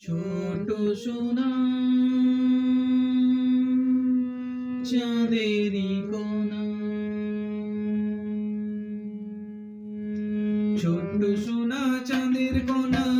ছোট সোনা চাঁদেরই কোনা। ছোট সোনা চাঁদের কোনা।